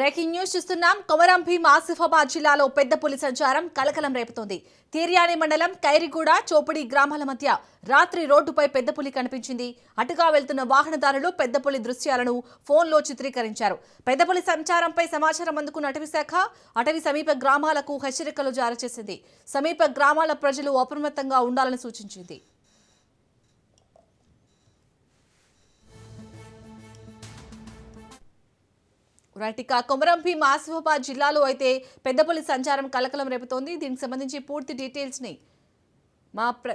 Breaking news చూస్తున్నాం. కొమరం భీం ఆసిఫాబాద్ జిల్లాలో పెద్ద పులి సంచారం కలకలం రేపుతోంది. తీర్యాని మండలం కైరిగూడ చోపడి గ్రామాల మధ్య రాత్రి రోడ్డుపై పెద్ద పులి కనిపించింది. అటుగా వెళ్తున్న వాహనదారులు పెద్ద పులి దృశ్యాలను ఫోన్లో చిత్రీకరించారు. పెద్ద పులి సంచారంపై సమాచారం అందుకున్న అటవీ శాఖ అటవీ సమీప గ్రామాలకు హెచ్చరికలు జారీ చేసింది. సమీప గ్రామాల ప్రజలు అప్రమత్తంగా ఉండాలని సూచించింది. రైట్ ఇక కొమరం భీం ఆసిఫాబాద్ జిల్లాలో అయితే పెద్దపల్లి సంచారం కలకలం రేపుతోంది. దీనికి సంబంధించి పూర్తి డీటెయిల్స్ని మా ప్ర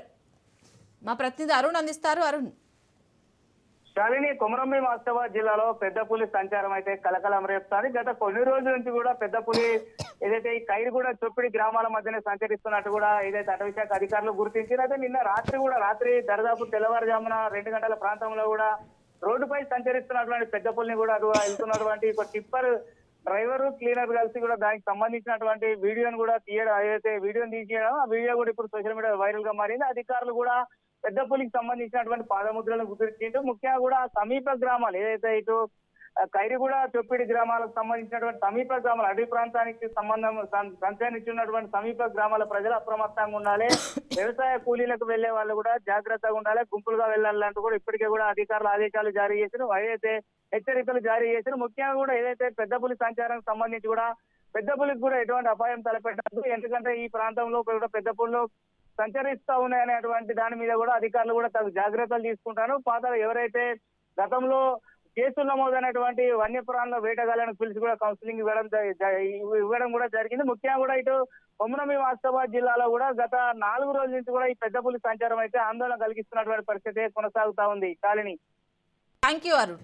మా ప్రతినిధి అరుణ్ అందిస్తారు. అరుణ్. శాలిని కొమరంభీం మాస్తాబాద్ జిల్లాలో పెద్ద పులి సంచారం అయితే కలకలం రేపుతారు గత కొన్ని రోజుల నుంచి కూడా పెద్ద పులి ఏదైతే ఈ కూడా చొప్పిడి గ్రామాల మధ్యనే సంచరిస్తున్నట్టు కూడా ఏదైతే అటవీశాఖ అధికారులు గుర్తించారు అయితే నిన్న రాత్రి కూడా రాత్రి దరిదాపు తెల్లవారుజామున రెండు గంటల ప్రాంతంలో కూడా రోడ్డుపై సంచరిస్తున్నటువంటి పెద్దపల్లిని కూడా అటు వెళ్తున్నటువంటి ఒక టిప్పర్ డ్రైవర్ క్లీనర్ కలిసి కూడా దానికి సంబంధించినటువంటి వీడియోని కూడా తీయడం ఏదైతే వీడియోని తీసేయడం ఆ వీడియో కూడా ఇప్పుడు సోషల్ మీడియా వైరల్గా మారింది. అధికారులు కూడా పెద్ద పులికి సంబంధించినటువంటి పాదముద్రలను గుర్తించింటూ ముఖ్యంగా కూడా సమీప గ్రామాలు ఏదైతే ఇటు ఖైరిగూడ చొప్పిడి గ్రామాలకు సంబంధించినటువంటి సమీప గ్రామాలు అడవి ప్రాంతానికి సంబంధం సం- సమీప గ్రామాల ప్రజలు అప్రమత్తంగా ఉండాలి. వ్యవసాయ కూలీలకు వెళ్ళే వాళ్ళు కూడా జాగ్రత్తగా ఉండాలి. గుంపులుగా వెళ్ళాలంటూ కూడా ఇప్పటికే కూడా అధికారులు ఆదేశాలు జారీ చేసిన ఏదైతే హెచ్చరికలు జారీ చేసిన ముఖ్యంగా కూడా ఏదైతే పెద్ద పులి సంచారానికి సంబంధించి కూడా పెద్ద పులికి కూడా ఎటువంటి అపాయం తలపెట్టదు ఎందుకంటే ఈ ప్రాంతంలో కూడా పెద్ద పులు సంచరిస్తా ఉన్నాయనేటువంటి దాని మీద కూడా అధికారులు కూడా తగు జాగ్రత్తలు తీసుకుంటారు. పాత ఎవరైతే గతంలో కేసులు నమోదైనటువంటి వన్యప్రాణుల వేటగాళ్ళను పిలిచి కూడా కౌన్సిలింగ్ ఇవ్వడం ఇవ్వడం కూడా జరిగింది. ముఖ్యంగా కూడా ఇటు కొమరమి వాస్తాబాద్ జిల్లాలో కూడా గత నాలుగు రోజుల నుంచి కూడా ఈ పెద్ద పులి సంచారం అయితే ఆందోళన కలిగిస్తున్నటువంటి పరిస్థితి కొనసాగుతా ఉంది. కాలిని thank you Arun.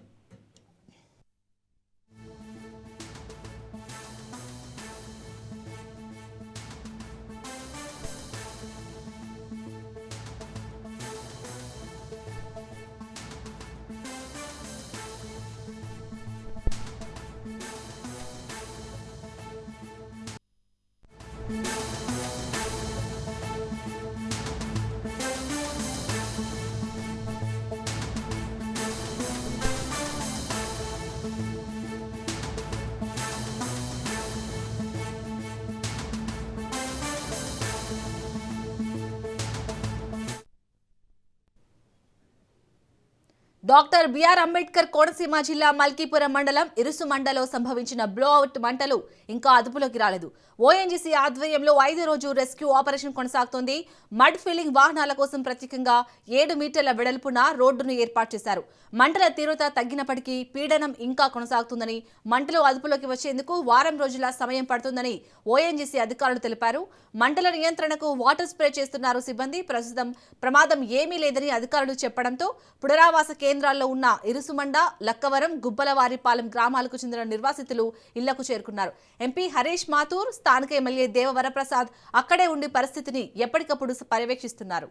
Doctor B R Ambedkar Konaseema జిల్లా మల్కీపురం మండలం ఇరుసు మండలో సంభవించిన బ్లోఅవుట్ మంటలు ఇంకా అదుపులోకి రాలేదు. ఓఎన్జీసీ ఆధ్వర్యంలో ఐదు రోజు రెస్క్యూ ఆపరేషన్ కొనసాగుతోంది. మడ్ ఫిల్లింగ్ వాహనాల కోసం ప్రత్యేకంగా ఏడు మీటర్ల వెడల్పున రోడ్డును ఏర్పాటు చేశారు. మంటల తీవ్రత తగ్గినప్పటికీ పీడనం ఇంకా కొనసాగుతుందని మంటలు అదుపులోకి వచ్చేందుకు వారం రోజుల సమయం పడుతుందని ఓఎన్జీసీ అధికారులు తెలిపారు. మంటల నియంత్రణకు వాటర్ స్ప్రే చేస్తున్నారు సిబ్బంది. ప్రస్తుతం ప్రమాదం ఏమీ లేదని అధికారులు చెప్పడంతో పునరావాస కేంద్రాల్లో ఉన్న ఇరుసుమండ లక్కవరం గుబ్బలవారిపాలెం గ్రామాలకు చెందిన నిర్వాసితులు ఇళ్ళకు చేరుకున్నారు. ఎంపీ హరీష్ మాథూర్ స్థానిక ఎమ్మెల్యే దేవవరప్రసాద్ అక్కడే ఉండి పరిస్థితిని ఎప్పటికప్పుడు పర్యవేక్షిస్తున్నారు.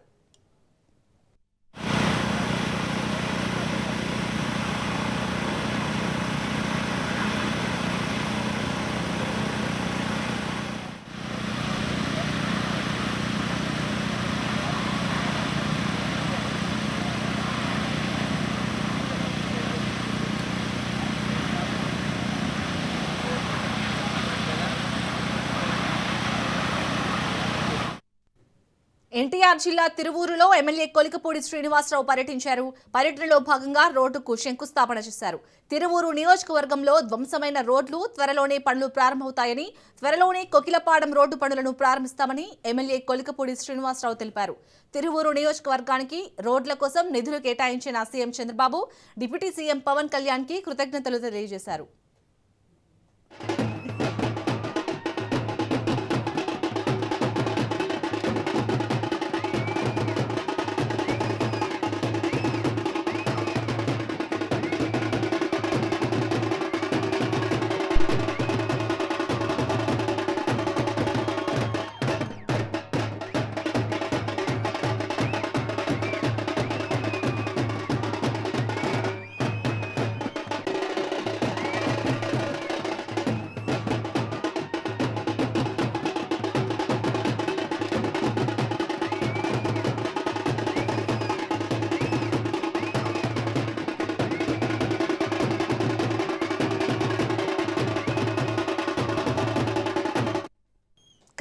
ఎన్టీఆర్ జిల్లా తిరువూరులో ఎమ్మెల్యే కొలికపూడి శ్రీనివాసరావు పర్యటించారు. పర్యటనలో భాగంగా రోడ్డుకు శంకుస్థాపన చేశారు. తిరువూరు నియోజకవర్గంలో ధ్వంసమైన రోడ్లు త్వరలోనే పనులు ప్రారంభమవుతాయని త్వరలోనే కొకిలపాడం రోడ్డు పనులను ప్రారంభిస్తామని ఎమ్మెల్యే కొలికపూడి శ్రీనివాసరావు తెలిపారు. తిరువూరు నియోజకవర్గానికి రోడ్ల కోసం నిధులు కేటాయించిన CM Chandrababu deputy CM Pawan కళ్యాణ్కి కృతజ్ఞతలు తెలియజేశారు.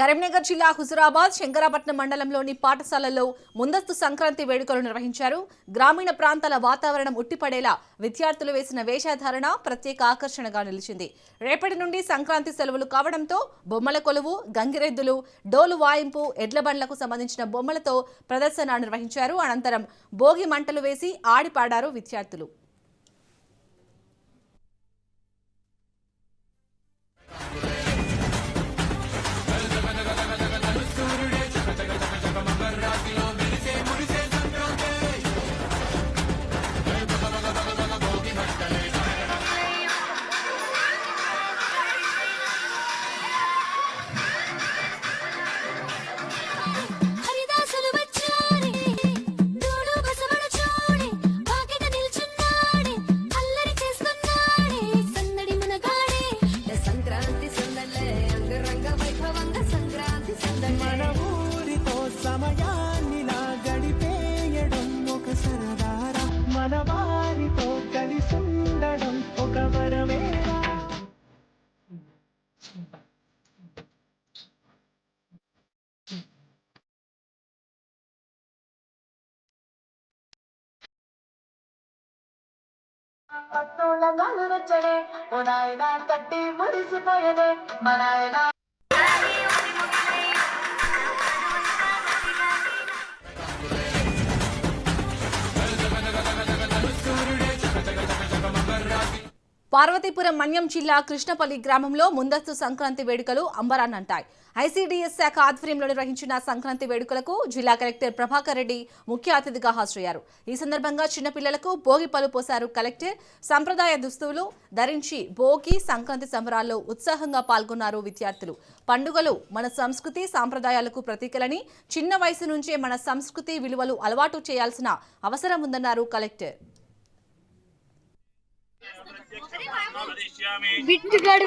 కరీంనగర్ జిల్లా హుజురాబాద్ శంకరాపట్నం మండలంలోని పాఠశాలల్లో ముందస్తు సంక్రాంతి వేడుకలు నిర్వహించారు. గ్రామీణ ప్రాంతాల వాతావరణం ఉట్టిపడేలా విద్యార్థులు వేసిన వేషధారణ ప్రత్యేక ఆకర్షణగా నిలిచింది. రేపటి నుండి సంక్రాంతి సెలవులు కావడంతో బొమ్మల కొలువు గంగిరెద్దులు డోలు వాయింపు ఎడ్ల బండ్లకు సంబంధించిన బొమ్మలతో ప్రదర్శన నిర్వహించారు. అనంతరం భోగి మంటలు వేసి ఆడిపాడారు విద్యార్థులు. పట్టుల గాలు వచ్చడే ఓ నాయన మా నాయన. పార్వతీపురం మన్యం జిల్లా కృష్ణపల్లి గ్రామంలో ముందస్తు సంక్రాంతి వేడుకలు అంబరాన్నంటాయి. ఐసీడీఎస్ శాఖ ఆధ్వర్యంలో నిర్వహించిన సంక్రాంతి వేడుకలకు జిల్లా కలెక్టర్ ప్రభాకర్ రెడ్డి ముఖ్య అతిథిగా హాజరయ్యారు. ఈ సందర్భంగా చిన్నపిల్లలకు భోగి పలు పోశారు కలెక్టర్. సంప్రదాయ దుస్తులు ధరించి భోగి సంక్రాంతి సంబరాల్లో ఉత్సాహంగా పాల్గొన్నారు విద్యార్థులు. పండుగలు మన సంస్కృతి సాంప్రదాయాలకు ప్రతీకలని చిన్న వయసు నుంచే మన సంస్కృతి విలువలు అలవాటు చేయాల్సిన అవసరం ఉందన్నారు కలెక్టర్. విట్టుగాడు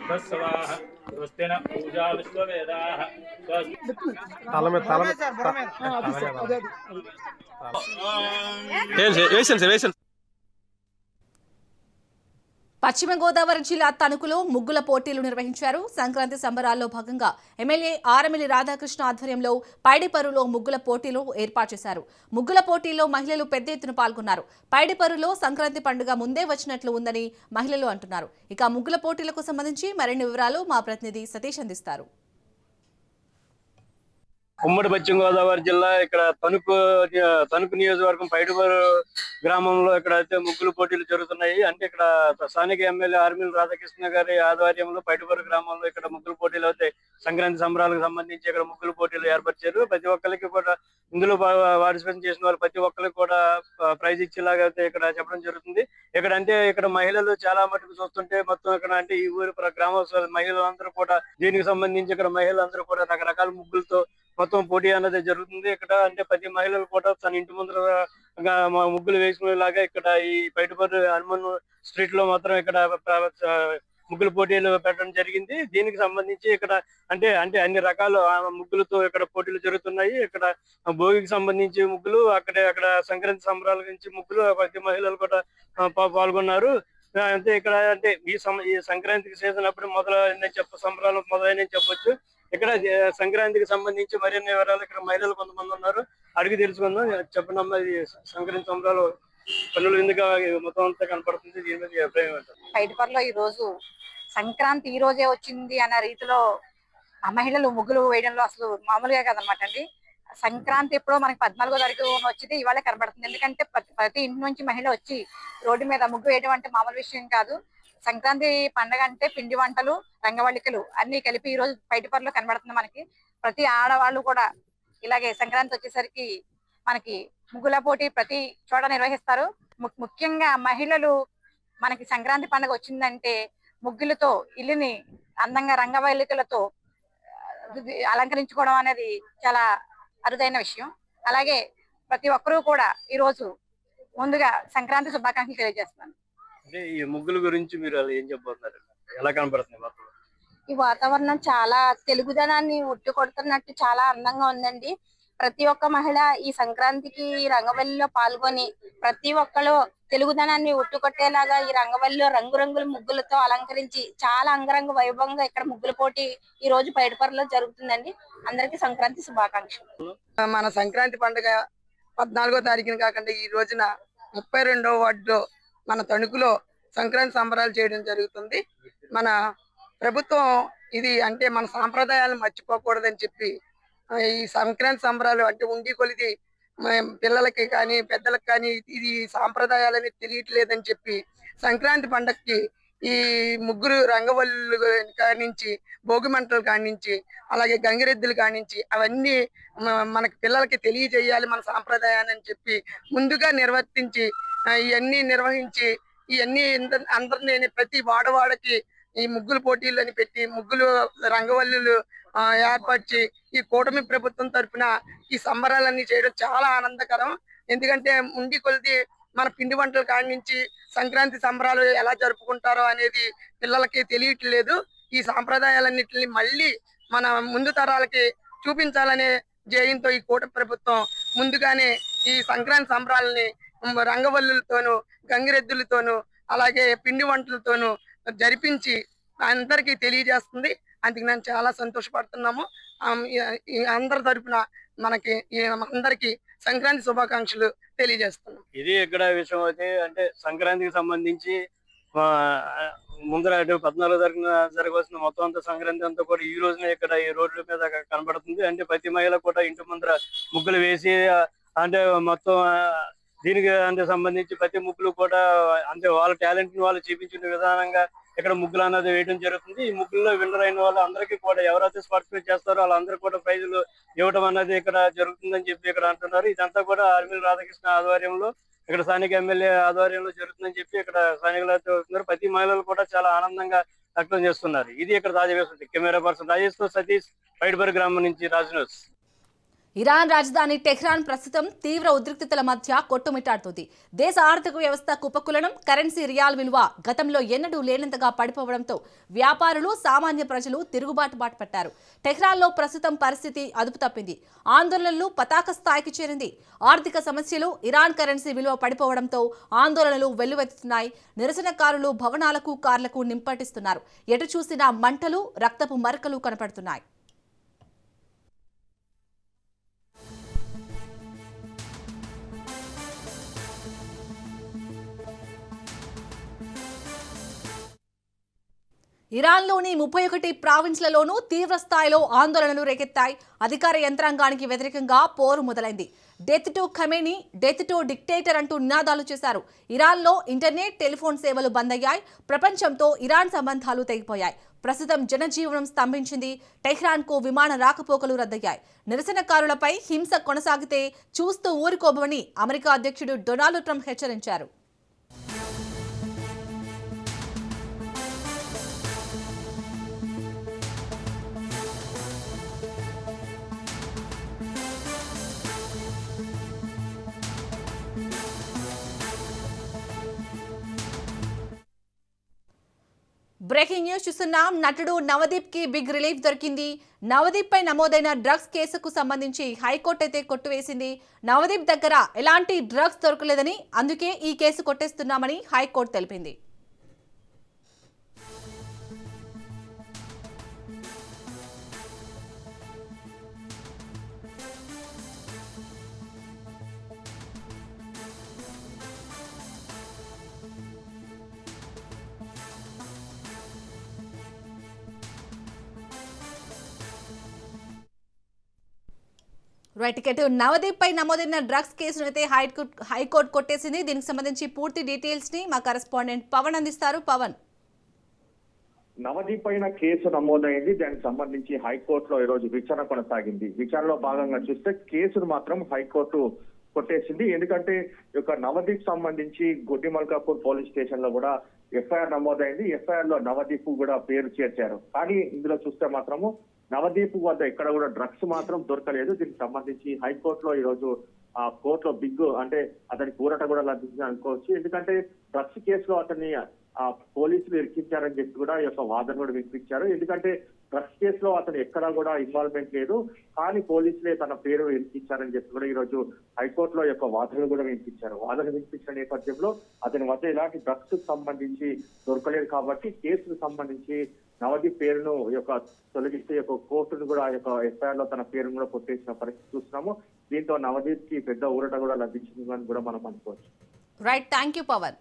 స్వస్వాహ స్వస్తిన పూజా విశ్వవేదాః స్వస్తి తల మీద. తల వేసాను సార్ వేసాను పశ్చిమ గోదావరి జిల్లా తణుకులో ముగ్గుల పోటీలు నిర్వహించారు. సంక్రాంతి సంబరాల్లో భాగంగా ఎమ్మెల్యే ఆరమిలి రాధాకృష్ణ ఆధ్వర్యంలో పైడిపరులో ముగ్గుల పోటీలు ఏర్పాటు చేశారు. ముగ్గుల పోటీల్లో మహిళలు పెద్ద ఎత్తున పాల్గొన్నారు. పైడిపరులో సంక్రాంతి పండుగ ముందే వచ్చినట్లు ఉందని మహిళలు అంటున్నారు. ఇక ముగ్గుల పోటీలకు సంబంధించి మరిన్ని వివరాలు మా ప్రతినిధి సతీష్ అందిస్తారు. ఉమ్మడి పశ్చిమ గోదావరి జిల్లా ఇక్కడ తణుకు తణుకు నియోజకవర్గం పైడిపరు గ్రామంలో ఇక్కడ అయితే ముగ్గులు పోటీలు జరుగుతున్నాయి. అంటే ఇక్కడ స్థానిక ఎమ్మెల్యే ఆర్మీల రాధాకృష్ణ గారి ఆధ్వర్యంలో పైడుబారు గ్రామంలో ఇక్కడ ముగ్గులు పోటీలు అయితే సంక్రాంతి సంబరాలకు సంబంధించి ఇక్కడ ముగ్గులు పోటీలు ఏర్పరిచారు. ప్రతి ఒక్కరికి కూడా ఇందులో పార్టిసిపేషన్ చేసిన వాళ్ళు ప్రతి ఒక్కరికి కూడా ప్రైజ్ ఇచ్చేలాగా అయితే ఇక్కడ చెప్పడం జరుగుతుంది. ఇక్కడ అంటే ఇక్కడ మహిళలు చాలా మటుకు చూస్తుంటే మొత్తం ఇక్కడ అంటే ఈ ఊరు ప్ర- గ్రామ మహిళలందరూ కూడా దీనికి సంబంధించి ఇక్కడ మహిళలందరూ కూడా రకరకాల ముగ్గులతో మొత్తం పోటీ అనేది జరుగుతుంది. ఇక్కడ అంటే ప్రతి మహిళలు కూడా తన ఇంటి ముందర మా ముగ్గులు వేసుకునేలాగా ఇక్కడ ఈ బయటపడి హనుమాన్ స్ట్రీట్లో మాత్రం ఇక్కడ ముగ్గులు పోటీలు పెట్టడం జరిగింది. దీనికి సంబంధించి ఇక్కడ అంటే అంటే అన్ని రకాల ముగ్గులతో ఇక్కడ పోటీలు జరుగుతున్నాయి. ఇక్కడ భోగికి సంబంధించి ముగ్గులు అక్కడ అక్కడ సంక్రాంతి సంబరాల గురించి ముగ్గులు ప్రతి మహిళలు కూడా పాల్గొన్నారు. అంటే ఇక్కడ అంటే ఈ సం- ఈ సంక్రాంతికి సీజన్ అప్పుడు మొదలైన చెప్ప సంబరాలు మొదలైన చెప్పొచ్చు. ఇక్కడ సంక్రాంతికి సంబంధించి మరిన్ని వివరాలు ఇక్కడ మహిళలు కొంతమంది ఉన్నారు. అడిగి తెలుసుకుందాం. చెప్పనమ్మ ఇది సంక్రాంతి సంబరాలు పనులు ఎందుకు మొత్తం అంతా కనపడుతుంది? దీని మీద అభిప్రాయం ఏంటో? ఈ రోజు సంక్రాంతి ఈ రోజే వచ్చింది అన్న రీతిలో ఆ మహిళలు ముగ్గులు వేయడంలో అసలు మామూలుగా కదనమాట అండి. సంక్రాంతి ఎప్పుడో మనకి పద్నాలుగో తారీఖు వచ్చింది ఇవాళ కనబడుతుంది. ఎందుకంటే ప్రతి ప్రతి ఇంటి నుంచి మహిళ వచ్చి రోడ్డు మీద ముగ్గు వేయడం అంటే మామూలు విషయం కాదు. సంక్రాంతి పండగ అంటే పిండి వంటలు రంగవల్లికలు అన్ని కలిపి ఈ రోజు బయటపరలో కనబడుతుంది మనకి. ప్రతి ఆడవాళ్ళు కూడా ఇలాగే సంక్రాంతి వచ్చేసరికి మనకి ముగ్గుల పోటీ ప్రతి చోట నిర్వహిస్తారు. ము- ముఖ్యంగా మహిళలు మనకి సంక్రాంతి పండుగ వచ్చిందంటే ముగ్గులతో ఇల్లుని అందంగా రంగవల్లికలతో అలంకరించుకోవడం అనేది చాలా అరుదైన విషయం. అలాగే ప్రతి ఒక్కరూ కూడా ఈరోజు ముందుగా సంక్రాంతి శుభాకాంక్షలు తెలియజేస్తున్నాను. అంటే ఈ ముగ్గుల గురించి మీరు అలా ఏం చెప్పబోతున్నారు? ఎలా కనపడుతుంది మొత్తం? ఈ వాతావరణం చాలా తెలుగుదనాన్ని ఉట్టి కొడుతున్నట్టు చాలా అందంగా ఉందండి. ప్రతి ఒక్క మహిళ ఈ సంక్రాంతికి ఈ రంగవల్లిలో పాల్గొని ప్రతి ఒక్కరు తెలుగుదనాన్ని ఉట్టుకొట్టేలాగా ఈ రంగవల్లిలో రంగురంగుల ముగ్గులతో అలంకరించి చాలా అంగరంగ వైభవంగా ఇక్కడ ముగ్గుల పోటీ ఈ రోజు పైడిపరలో జరుగుతుందండి. అందరికీ సంక్రాంతి శుభాకాంక్షలు. మన సంక్రాంతి పండుగ పద్నాలుగో తారీఖున కాకుండా ఈ రోజున ముప్పై రెండవ వార్డులో మన తణుకులో సంక్రాంతి సంబరాలు చేయడం జరుగుతుంది. మన ప్రభుత్వం ఇది అంటే మన సాంప్రదాయాలను మర్చిపోకూడదని చెప్పి ఈ సంక్రాంతి సంబరాలు అంటే ఉండి కొలిది పిల్లలకి కానీ పెద్దలకు కానీ ఇది సాంప్రదాయాలని తెలియట్లేదని చెప్పి సంక్రాంతి పండగకి ఈ ముగ్గురు రంగవల్లు కానించి భోగి మంటలు కానించి అలాగే గంగిరెద్దులు కానించి అవన్నీ మనకి పిల్లలకి తెలియజేయాలి మన సాంప్రదాయాన్ని అని చెప్పి ముందుగా నిర్వర్తించి ఇవన్నీ నిర్వహించి ఇవన్నీ అందరినీ ప్రతి వాడవాడకి ఈ ముగ్గులు పోటీలని పెట్టి ముగ్గులు రంగవల్లులు ఏర్పరిచి ఈ కూటమి ప్రభుత్వం తరపున ఈ సంబరాలన్నీ చేయడం చాలా ఆనందకరం. ఎందుకంటే ఉండి కొలిది మన పిండి వంటలు కాడి నుంచి సంక్రాంతి సంబరాలు ఎలా జరుపుకుంటారో అనేది పిల్లలకి తెలియట్లేదు. ఈ సాంప్రదాయాలన్నింటినీ మళ్ళీ మన ముందు తరాలకి చూపించాలనే జయంతో ఈ కూట ప్రభుత్వం ముందుగానే ఈ సంక్రాంతి సంబరాలని రంగవల్లులతోనూ గంగిరెద్దులతోనూ అలాగే పిండి వంటలతోనూ జరిపించి అందరికీ తెలియజేస్తుంది. అందుకు నేను చాలా సంతోషపడుతున్నాము. అందరి తరఫున మనకి అందరికి అందరికీ సంక్రాంతి శుభాకాంక్షలు తెలియజేస్తున్నాం. ఇది ఇక్కడ విషయం అయితే అంటే సంక్రాంతికి సంబంధించి ముందర అటు పద్నాలుగో తారీఖున జరగవలసిన మొత్తం అంతా సంక్రాంతి అంతా కూడా ఈ రోజున ఇక్కడ ఈ రోడ్ల మీద కనబడుతుంది. అంటే ప్రతి మహిళ కూడా ఇంటి ముందర ముగ్గులు వేసి అంటే మొత్తం దీనికి అంటే సంబంధించి ప్రతి ముగ్గులు కూడా అంటే వాళ్ళ టాలెంట్ని వాళ్ళు చూపించిన విధానంగా ఇక్కడ ముగ్గులు అన్నది వేయడం జరుగుతుంది. ఈ ముగ్గుల్లో విన్నర్ అయిన వాళ్ళు అందరికీ కూడా ఎవరైతే పార్టిసిపేట్ చేస్తారో వాళ్ళందరూ కూడా ప్రైజులు ఇవ్వడం అనేది ఇక్కడ జరుగుతుందని చెప్పి ఇక్కడ అంటున్నారు. ఇదంతా కూడా ఆర్మీ రాధాకృష్ణ ఆధ్వర్యంలో ఇక్కడ స్థానిక ఎమ్మెల్యే ఆధ్వర్యంలో జరుగుతుందని చెప్పి ఇక్కడ స్థానికులు అవుతున్నారు ప్రతి మహిళలు కూడా చాలా ఆనందంగా వ్యక్తం చేస్తున్నారు. ఇది ఇక్కడ తాజా కెమెరా పర్సన్ రాజేష్తో సతీష్ పైడ్బర్గ్ గ్రామం నుంచి రాజ్ న్యూస్. ఇరాన్ రాజధాని టెహ్రాన్ ప్రస్తుతం తీవ్ర ఉద్రిక్తతల మధ్య కొట్టుమిట్టాడుతోంది. దేశ ఆర్థిక వ్యవస్థ కుపకులనం కరెన్సీ రియాల్ విలువ గతంలో ఎన్నడూ లేనంతగా పడిపోవడంతో వ్యాపారులు సామాన్య ప్రజలు తిరుగుబాటు బాట పట్టారు టెహ్రాన్లో ప్రస్తుతం పరిస్థితి అదుపు తప్పింది. ఆందోళనలు పతాక స్థాయికి చేరింది. ఆర్థిక సమస్యలు ఇరాన్ కరెన్సీ విలువ పడిపోవడంతో ఆందోళనలు వెల్లువెత్తుతున్నాయి. నిరసనకారులు భవనాలకు కార్లకు నింపటిస్తున్నారు. ఎటు చూసినా మంటలు రక్తపు మరకలు కనపడుతున్నాయి. ఇరాన్లోని ముప్పై ఒకటి ప్రావిన్స్లలోనూ తీవ్ర స్థాయిలో ఆందోళనలు రేకెత్తాయి. అధికార యంత్రాంగానికి వ్యతిరేకంగా పోరు మొదలైంది. Death to Khamenei death to dictator అంటూ నినాదాలు చేశారు. ఇరాన్లో ఇంటర్నెట్ టెలిఫోన్ సేవలు బంద్ అయ్యాయి ప్రపంచంతో ఇరాన్ సంబంధాలు తెగిపోయాయి. ప్రస్తుతం జనజీవనం స్తంభించింది. టెహ్రాన్కు విమాన రాకపోకలు రద్దయ్యాయి. నిరసనకారులపై హింస కొనసాగితే చూస్తూ ఊరుకోబోమని అమెరికా అధ్యక్షుడు డొనాల్డ్ ట్రంప్ హెచ్చరించారు. బ్రేకింగ్ న్యూస్ చూస్తున్నాం. నటుడు నవదీప్కి బిగ్ రిలీఫ్ దొరికింది. నవదీప్ పై నమోదైన డ్రగ్స్ కేసుకు సంబంధించి హైకోర్టు అయితే కొట్టువేసింది. నవదీప్ దగ్గర ఎలాంటి డ్రగ్స్ దొరకలేదని అందుకే ఈ కేసు కొట్టేస్తున్నామని హైకోర్టు తెలిపింది. రైట్ ఇకైతే నవదీప్ పై నమోదైన డ్రగ్స్ కేసును అయితే హైకోర్టు హైకోర్టు కొట్టేసింది. దీనికి సంబంధించి పూర్తి డీటెయిల్స్ని మా కరెస్పాండెంట్ పవన్ అందిస్తారు. పవన్. నవదీప్ పైన కేసు నమోదైంది. దానికి సంబంధించి హైకోర్టులో ఈ రోజు విచారణ కొనసాగింది. విచారణలో భాగంగా చూస్తే కేసును మాత్రం హైకోర్టు కొట్టేసింది. ఎందుకంటే ఈ యొక్క నవదీప్ సంబంధించి గుడ్డి మల్కాపూర్ పోలీస్ స్టేషన్లో కూడా ఎఫ్ఐఆర్ నమోదైంది. ఎఫ్ఐఆర్లో నవదీప్ కూడా పేరు చేర్చారు. కానీ ఇందులో చూస్తే మాత్రము నవదీప్ వద్ద ఎక్కడ కూడా డ్రగ్స్ మాత్రం దొరకలేదు. దీనికి సంబంధించి హైకోర్టులో ఈ రోజు ఆ కోర్టులో బిగ్ అంటే అతని కూరట కూడా లభించింది అనుకోవచ్చు. ఎందుకంటే డ్రగ్స్ కేసులో అతన్ని ఆ పోలీసులు ఇరికించారని చెప్పి కూడా ఈ యొక్క వాదన కూడా వినిపించారు. ఎందుకంటే డ్రగ్స్ కేసులో అతను ఎక్కడా కూడా ఇన్వాల్వ్మెంట్ లేదు. కానీ పోలీసులే తన పేరు వినిపించారని చెప్పి కూడా ఈ రోజు హైకోర్టులో యొక్క వాదనలు కూడా వినిపించారు. వాదన వినిపించిన నేపథ్యంలో అతని వద్ద ఇలాంటి డ్రగ్స్ సంబంధించి దొరకలేదు. కాబట్టి కేసుకు సంబంధించి నవదీప్ పేరును యొక్క తొలగిస్తే యొక్క కోర్టును కూడా ఆ యొక్క ఎఫ్ఐఆర్లో తన పేరును కూడా కొట్టేసిన పరిస్థితి చూస్తున్నాము. దీంతో నవదీప్కి పెద్ద ఊరట కూడా లభించింది అని కూడా మనం అనుకోవచ్చు. Right thank you Pawan